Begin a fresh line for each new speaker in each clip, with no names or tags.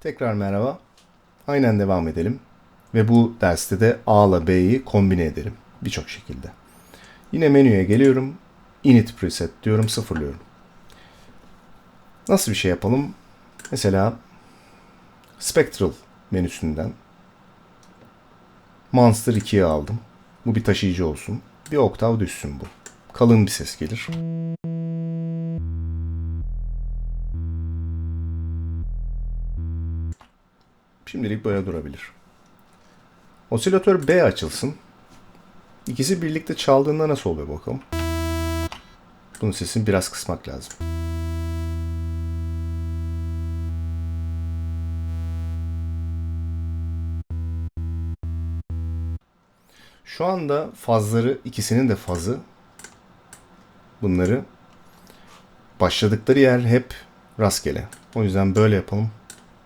Tekrar merhaba. Aynen devam edelim. Ve bu derste de A ile B'yi kombine edelim. Birçok şekilde. Yine menüye geliyorum. Init preset diyorum, sıfırlıyorum. Nasıl bir şey yapalım? Mesela Spectral menüsünden Monster 2'yi aldım. Bu bir taşıyıcı olsun. Bir oktav düşsün bu. Kalın bir ses gelir. Şimdilik böyle durabilir. Osilatör B açılsın. İkisi birlikte çaldığında nasıl oluyor bakalım. Bunun sesini biraz kısmak lazım. Şu anda fazları ikisinin de fazı bunları başladıkları yer hep rastgele. O yüzden böyle yapalım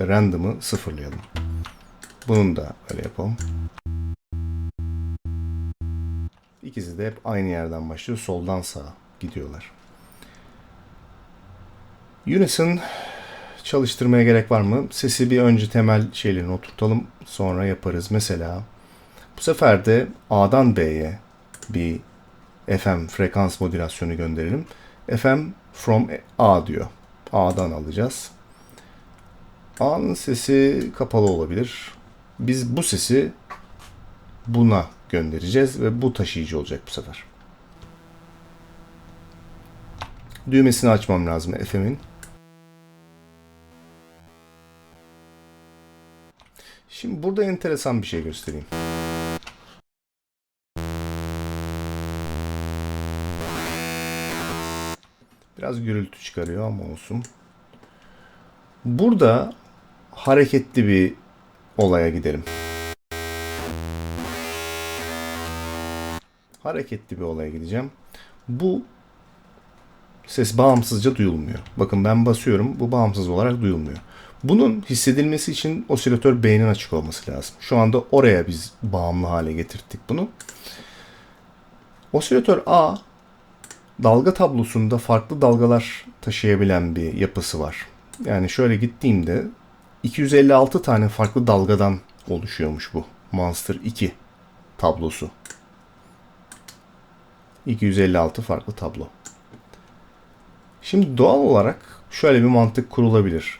ve random'ı sıfırlayalım. Bunun da öyle yapalım. İkisi de hep aynı yerden başlıyor. Soldan sağa gidiyorlar. Unison çalıştırmaya gerek var mı? Sesi bir önce temel şeylerini oturtalım. Sonra yaparız. Mesela bu sefer de A'dan B'ye bir FM frekans modülasyonu gönderelim. FM from A diyor. A'dan alacağız. A'nın sesi kapalı olabilir. Biz bu sesi buna göndereceğiz ve bu taşıyıcı olacak bu sefer. Düğmesini açmam lazım FM'in. Şimdi burada enteresan bir şey göstereyim. Biraz gürültü çıkarıyor ama olsun. Burada hareketli bir olaya gidelim. Hareketli bir olaya gideceğim. Bu ses bağımsızca duyulmuyor. Bakın ben basıyorum. Bu bağımsız olarak duyulmuyor. Bunun hissedilmesi için osilatör B'nin açık olması lazım. Şu anda oraya biz bağımlı hale getirdik bunu. Osilatör A dalga tablosunda farklı dalgalar taşıyabilen bir yapısı var. Yani şöyle gittiğimde 256 tane farklı dalgadan oluşuyormuş bu Monster 2 tablosu. 256 farklı tablo. Şimdi doğal olarak şöyle bir mantık kurulabilir.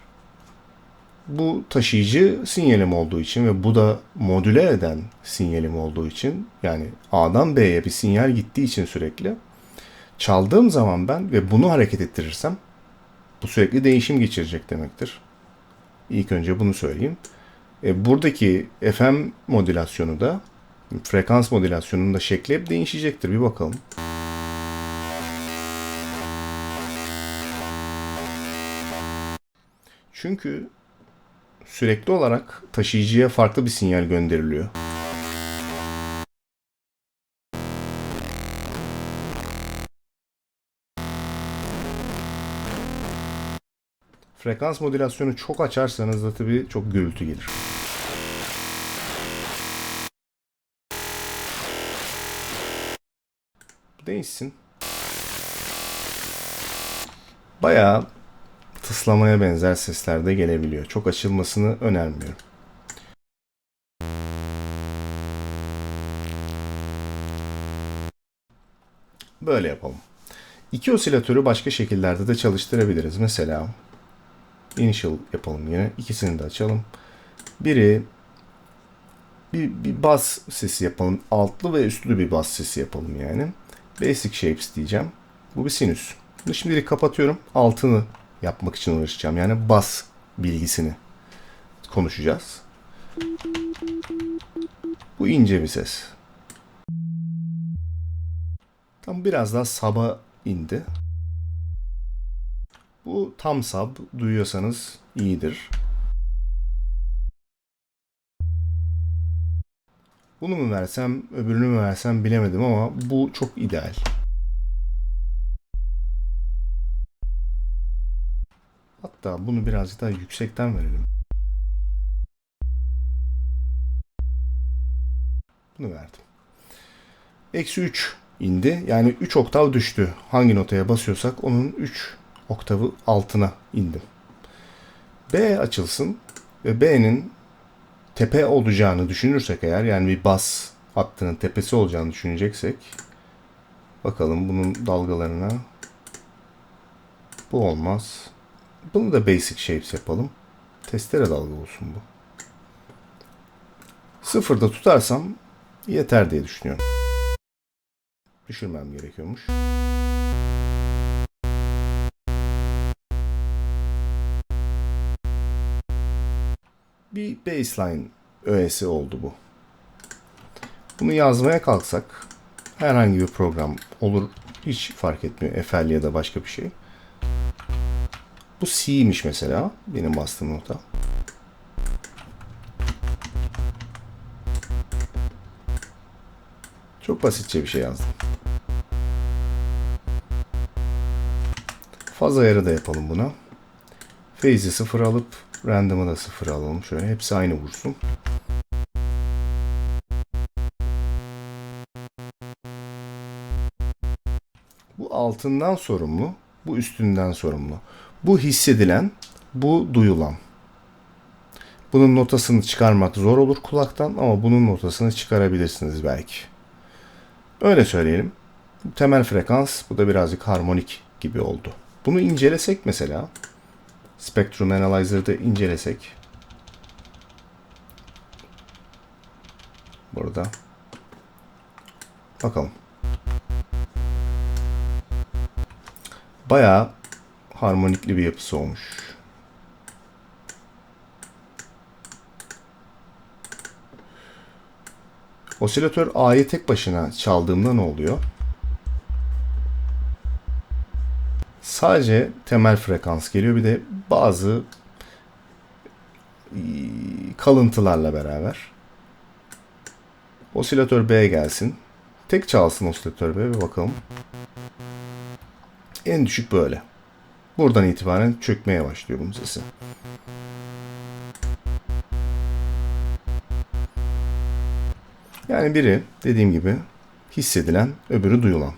Bu taşıyıcı sinyalim olduğu için ve bu da modüle eden sinyalim olduğu için yani A'dan B'ye bir sinyal gittiği için sürekli çaldığım zaman ben ve bunu hareket ettirirsem bu sürekli değişim geçirecek demektir. İlk önce bunu söyleyeyim. E, buradaki FM modülasyonu da frekans modülasyonunun da şekli hep değişecektir. Bir bakalım. Çünkü sürekli olarak taşıyıcıya farklı bir sinyal gönderiliyor. Frekans modülasyonu çok açarsanız da tabii çok gürültü gelir. Değişsin. Bayağı tıslamaya benzer sesler de gelebiliyor. Çok açılmasını önermiyorum. Böyle yapalım. İki osilatörü başka şekillerde de çalıştırabiliriz. Mesela initial yapalım yine. İkisini de açalım. Biri bir, bir bas sesi yapalım. Altlı ve üstlü bir bas sesi yapalım yani. Basic shapes diyeceğim. Bu bir sinüs. Bunu şimdilik kapatıyorum. Altını yapmak için uğraşacağım. Yani bas bilgisini konuşacağız. Bu ince bir ses. Tam biraz daha saba indi. Bu tam sab duyuyorsanız iyidir. Bunu mu versem, öbürünü mü versem bilemedim ama bu çok ideal. Hatta bunu birazcık daha yüksekten verelim. Bunu verdim. Eksi 3 indi. Yani 3 oktav düştü. Hangi notaya basıyorsak onun 3 oktavı altına indim. B açılsın ve B'nin tepe olacağını düşünürsek eğer yani bir bas hattının tepesi olacağını düşüneceksek bakalım bunun dalgalarına bu olmaz. Bunu da basic shapes yapalım. Testere dalga olsun bu. Sıfırda tutarsam yeter diye düşünüyorum. Düşürmem gerekiyormuş. Bir baseline öğesi oldu bu. Bunu yazmaya kalksak herhangi bir program olur hiç fark etmiyor. FL ya da başka bir şey. Bu C'ymiş mesela benim bastığım nota. Çok basitçe bir şey yazdım. Faz ayarı da yapalım buna. Phase'i sıfır alıp random'ı da sıfır alalım. Şöyle hepsi aynı vursun. Bu altından sorumlu, bu üstünden sorumlu. Bu hissedilen, bu duyulan. Bunun notasını çıkarmak zor olur kulaktan ama bunun notasını çıkarabilirsiniz belki. Öyle söyleyelim. Temel frekans, bu da birazcık harmonik gibi oldu. Bunu incelesek mesela, Spectrum Analyzer'da incelesek, burada, bakalım. Bayağı harmonikli bir yapısı olmuş. Osilatör A'yı tek başına çaldığımda ne oluyor? Sadece temel frekans geliyor. Bir de bazı kalıntılarla beraber. Osilatör B gelsin. Tek çalsın osilatör B ve bakalım. En düşük böyle. Buradan itibaren çökmeye başlıyor bunun sesi. Yani biri dediğim gibi hissedilen, öbürü duyulan.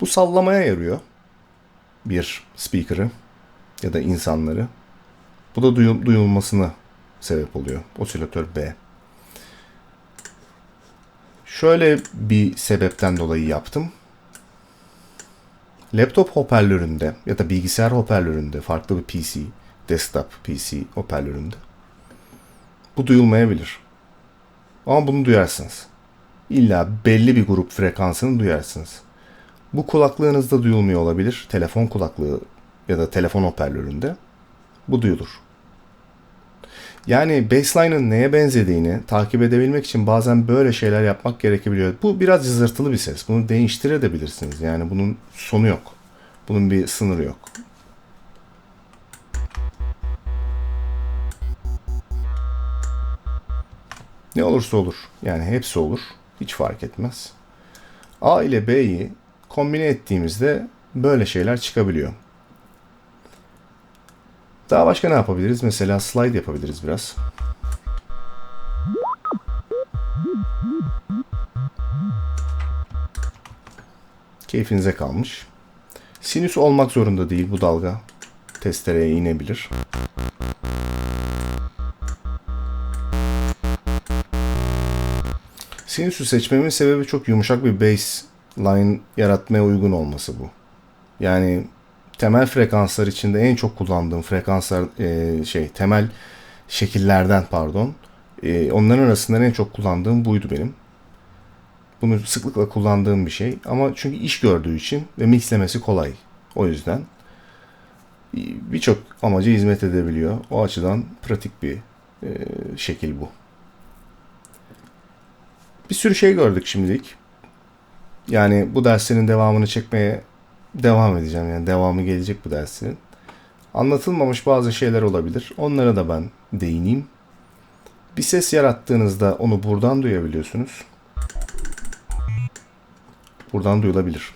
Bu sallamaya yarıyor bir speaker'ı ya da insanları. Bu da duyul duyulmasına sebep oluyor. Osilatör B. Şöyle bir sebepten dolayı yaptım. Laptop hoparlöründe ya da bilgisayar hoparlöründe farklı bir PC, desktop PC hoparlöründe bu duyulmayabilir. Ama bunu duyarsınız. İlla belli bir grup frekansını duyarsınız. Bu kulaklığınızda duyulmuyor olabilir. Telefon kulaklığı ya da telefon hoparlöründe. Bu duyulur. Yani baseline'ın neye benzediğini takip edebilmek için bazen böyle şeyler yapmak gerekebiliyor. Bu biraz cızırtılı bir ses. Bunu değiştirebilirsiniz. Yani bunun sonu yok. Bunun bir sınırı yok. Ne olursa olur. Yani hepsi olur. Hiç fark etmez. A ile B'yi kombine ettiğimizde böyle şeyler çıkabiliyor. Daha başka ne yapabiliriz? Mesela slide yapabiliriz biraz. Keyfinize kalmış. Sinüs olmak zorunda değil bu dalga. Testereye inebilir. Sinüsü seçmemin sebebi çok yumuşak bir baseline yaratmaya uygun olması bu. Yani temel frekanslar içinde en çok kullandığım frekanslar e, şey temel şekillerden pardon. E, onların arasında en çok kullandığım buydu benim. Bunu sıklıkla kullandığım bir şey ama çünkü iş gördüğü için ve mixlemesi kolay. O yüzden birçok amaca hizmet edebiliyor. O açıdan pratik bir e, şekil bu. Bir sürü şey gördük şimdilik. Yani bu derslerin devamını çekmeye devam edeceğim. Yani devamı gelecek bu derslerin. Anlatılmamış bazı şeyler olabilir. Onlara da ben değineyim. Bir ses yarattığınızda onu buradan duyabiliyorsunuz. Buradan duyulabilir.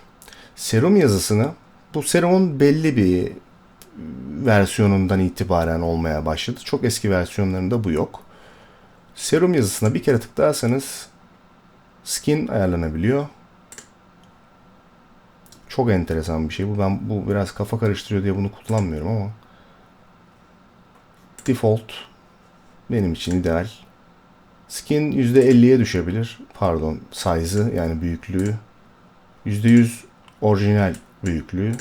Serum yazısını bu serumun belli bir versiyonundan itibaren olmaya başladı. Çok eski versiyonlarında bu yok. Serum yazısına bir kere tıklarsanız skin ayarlanabiliyor. Çok enteresan bir şey bu. Ben bu biraz kafa karıştırıyor diye bunu kullanmıyorum ama default benim için ideal. Skin %50'ye düşebilir. Pardon size'ı yani büyüklüğü. %100 orijinal büyüklüğü.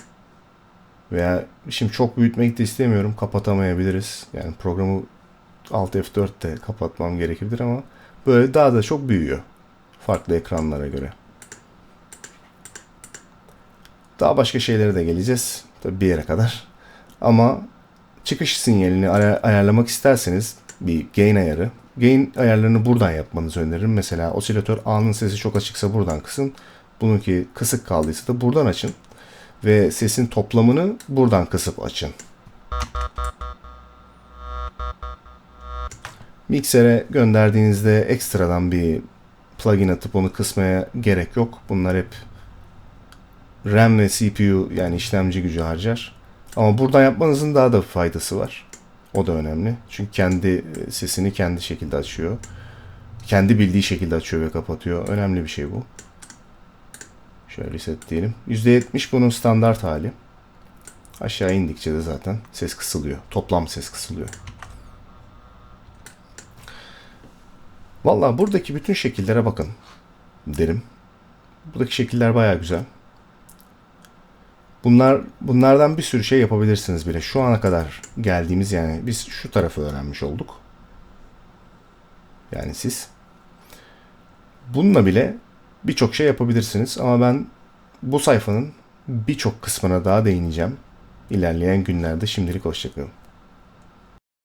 Veya şimdi çok büyütmek de istemiyorum. Kapatamayabiliriz. Yani programı Alt F4'te kapatmam gerekebilir ama böyle daha da çok büyüyor. Farklı ekranlara göre. Daha başka şeylere de geleceğiz. Tabii bir yere kadar. Ama çıkış sinyalini ay- ayarlamak isterseniz bir gain ayarı. Gain ayarlarını buradan yapmanızı öneririm. Mesela osilatör A'nın sesi çok açıksa buradan kısın. Bununki kısık kaldıysa da buradan açın. Ve sesin toplamını buradan kısıp açın. Miksere gönderdiğinizde ekstradan bir plugin atıp onu kısmaya gerek yok. Bunlar hep RAM ve CPU yani işlemci gücü harcar. Ama buradan yapmanızın daha da faydası var. O da önemli. Çünkü kendi e, sesini kendi şekilde açıyor. Kendi bildiği şekilde açıyor ve kapatıyor. Önemli bir şey bu. Şöyle reset diyelim. %70 bunun standart hali. Aşağı indikçe de zaten ses kısılıyor. Toplam ses kısılıyor. Valla buradaki bütün şekillere bakın derim. Buradaki şekiller baya güzel. Bunlar bunlardan bir sürü şey yapabilirsiniz bile. Şu ana kadar geldiğimiz yani biz şu tarafı öğrenmiş olduk. Yani siz. Bununla bile birçok şey yapabilirsiniz ama ben bu sayfanın birçok kısmına daha değineceğim. İlerleyen günlerde şimdilik hoşçakalın.